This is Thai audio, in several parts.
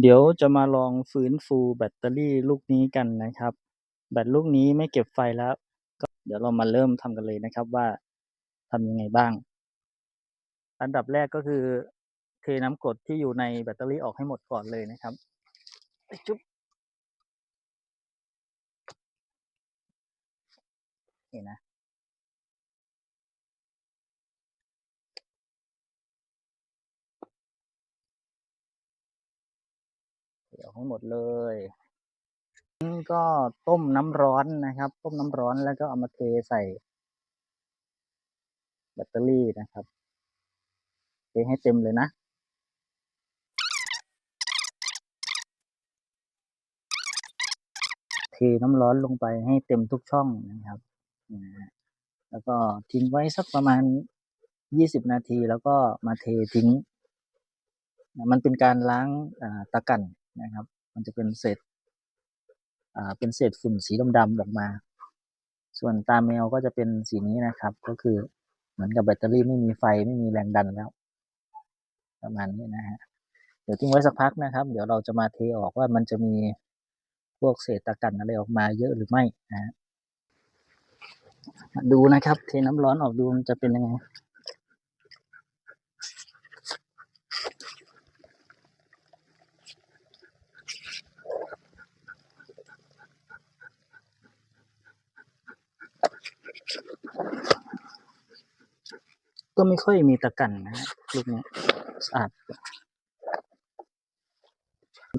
เดี๋ยวจะมาลองฟื้นฟูแบตเตอรี่ลูกนี้กันนะครับ แบตลูกนี้ไม่เก็บไฟแล้ว ก็เดี๋ยวเรามาเริ่มทำกันเลยนะครับว่าทำยังไงบ้าง อันดับแรกก็คือ เทน้ำกรดที่อยู่ในแบตเตอรี่ออกให้หมดก่อนเลยนะครับจุ๊บนี่นะ เดี๋ยวให้หมดเลยนี่ก็ต้มน้ำร้อนนะครับ ต้มน้ำร้อนแล้วก็เอามาเทใส่แบตเตอรี่นะครับเทให้เต็มเลยนะเทน้ำร้อนลงไปให้เต็มทุกช่องนะครับแล้วก็ทิ้งไว้สักประมาณยี่สิบนาทีแล้วก็มาเททิ้ง มันเป็นการล้างตะกั่น นะครับ มันจะเป็นเศษอ่าเป็นเศษฝุ่นสีดำๆออกมา ส่วนตาแมวก็จะเป็นสีนี้นะครับ ก็คือเหมือนกับแบตเตอรี่ไม่มีไฟไม่มีแรงดันแล้ว ประมาณนี้นะฮะเดี๋ยวทิ้งไว้สักพักนะครับ เดี๋ยวเราจะมาเทออกว่ามันจะมีพวกเศษตะกั่นอะไรออกมาเยอะหรือไม่นะฮะดูนะครับ เทน้ำร้อนออกดูมันจะเป็นยังไง ก็ไม่ค่อยมีตะกันนะลูกนี้สะอาด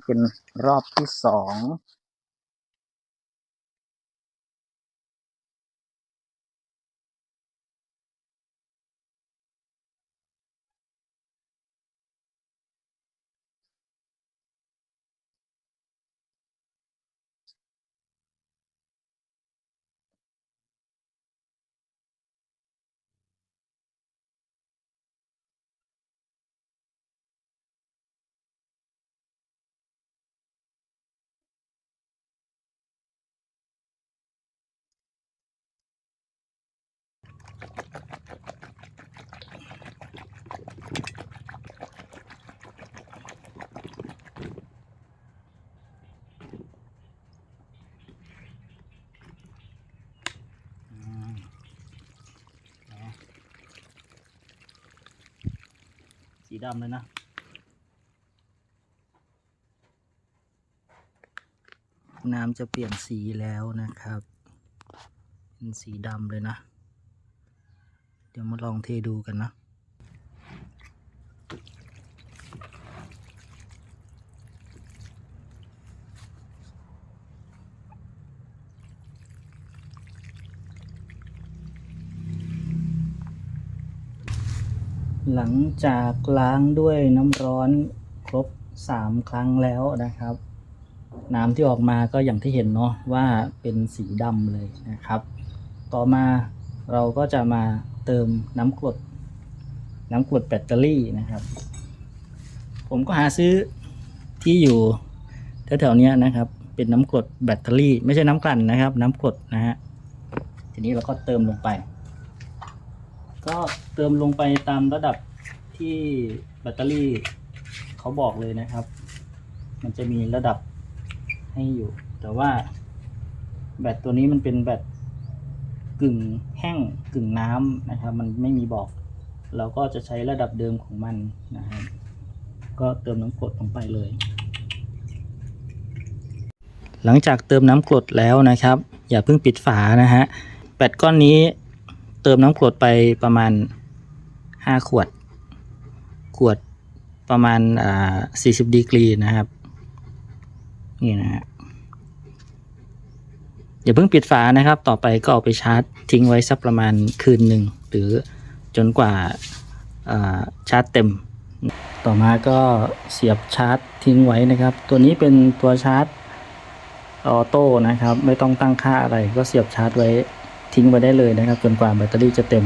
เป็นรอบที่สอง ดำเลยนะ น้ำจะเปลี่ยนสีแล้วนะครับ เป็นสีดำเลยนะ เดี๋ยวมาลองเทดูกันนะ หลังจากล้างด้วยน้ำร้อนครบสามครั้งแล้วนะครับ น้ำที่ออกมาก็อย่างที่เห็นเนาะว่าเป็นสีดำเลยนะครับ ต่อมาเราก็จะมาเติมน้ำกรดน้ำกรดแบตเตอรี่นะครับ ผมก็หาซื้อที่อยู่แถวๆนี้นะครับ เป็นน้ำกรดแบตเตอรี่ ไม่ใช่น้ำกลั่นนะครับ น้ำกรดนะฮะทีนี้เราก็เติมลงไป ก็เติมลงไปตามระดับที่แบตเตอรี่เขาบอกเลยนะครับ มันจะมีระดับให้อยู่ แต่ว่าแบตตัวนี้มันเป็นแบตกึ่งแห้งกึ่งน้ำนะครับ มันไม่มีบอก เราก็จะใช้ระดับเดิมของมันนะครับ ก็เติมน้ำกรดลงไปเลย หลังจากเติมน้ำกรดแล้วนะครับ อย่าเพิ่งปิดฝานะฮะแบตก้อนนี้ เติมน้ำกรดไปประมาณห้าขวด ขวดประมาณอ่าสี่สิบดีกรีนะครับ นี่นะฮะอย่าเพิ่งปิดฝานะครับ ต่อไปก็เอาไปชาร์จทิ้งไว้สักประมาณคืนหนึ่ง หรือจนกว่าอ่าชาร์จเต็ม ต่อมาก็เสียบชาร์จทิ้งไว้นะครับ ตัวนี้เป็นตัวชาร์จออโต้นะครับ ไม่ต้องตั้งค่าอะไรก็เสียบชาร์จไว้ ทิ้งไว้ได้เลยนะครับ จนกว่าแบตเตอรี่จะเต็ม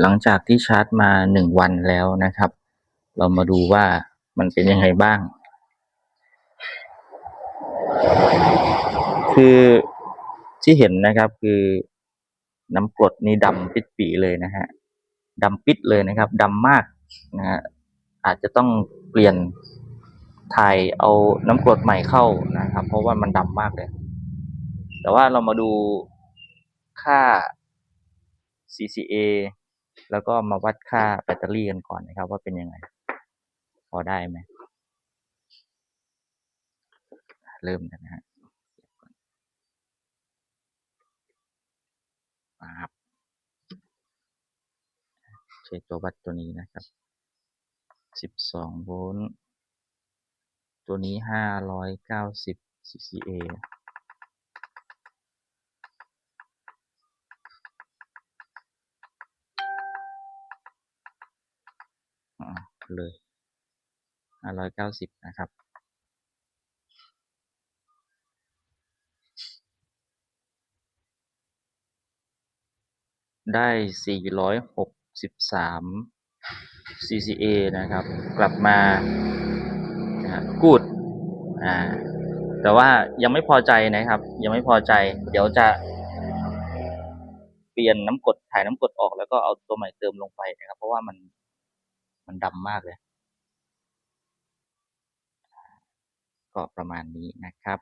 หลังจากที่ชาร์จมาหนึ่งวันแล้วนะครับ เรามาดูว่ามันเป็นยังไงบ้าง คือที่เห็นนะครับคือน้ำกรดนี่ดำปิดปีเลยนะฮะดำปิดเลยนะครับดำมากนะฮะอาจจะต้องเปลี่ยนถ่ายเอาน้ำกรดใหม่เข้านะครับ เพราะว่ามันดำมากเลย แต่ว่าเรามาดู ค่า CCA แล้วก็มาวัดค่าแบตเตอรี่กันก่อนนะครับ ว่าเป็นยังไง พอได้ไหม เริ่มกันนะฮะครับใช้ตัววัดตัวนี้นะครับ 12 โวลต์ ตัวนี้ 590 CCA อ่าเลย590นะครับ ได้463 CCA นะครับ กลับมากูดอ่าแต่ว่ายังไม่พอใจนะครับ ยังไม่พอใจ เดี๋ยวจะ เปลี่ยนน้ำกดถ่ายน้ำกดออกแล้วก็เอาตัวใหม่เติมลงไปนะครับ เพราะว่ามัน มันดำมากเลย ก็ประมาณนี้นะครับ